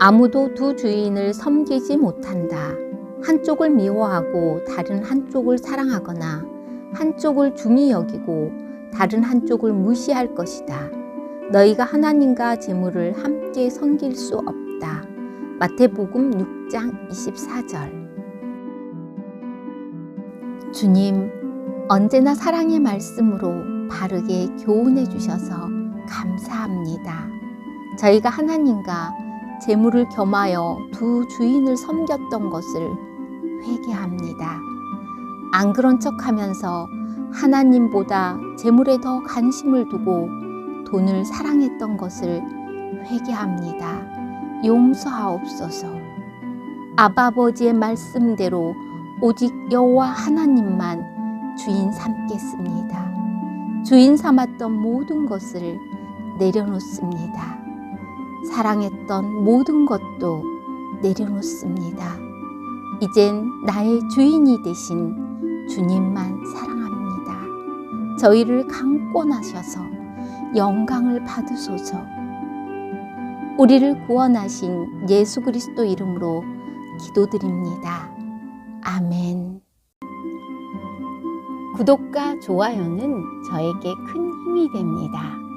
아무도 두 주인을 섬기지 못한다. 한쪽을 미워하고 다른 한쪽을 사랑하거나 한쪽을 중히 여기고 다른 한쪽을 무시할 것이다. 너희가 하나님과 재물을 함께 섬길 수 없다. 마태복음 6장 24절. 주님, 언제나 사랑의 말씀으로 바르게 교훈해 주셔서 감사합니다. 저희가 하나님과 재물을 겸하여 두 주인을 섬겼던 것을 회개합니다. 안 그런 척 하면서 하나님보다 재물에 더 관심을 두고 돈을 사랑했던 것을 회개합니다. 용서하옵소서. 아바버지의 말씀대로 오직 여호와 하나님만 주인 삼겠습니다. 주인 삼았던 모든 것을 내려놓습니다. 사랑했던 모든 것도 내려놓습니다. 이젠 나의 주인이 되신 주님만 사랑합니다. 저희를 강권하셔서 영광을 받으소서. 우리를 구원하신 예수 그리스도 이름으로 기도드립니다. 아멘. 구독과 좋아요는 저에게 큰 힘이 됩니다.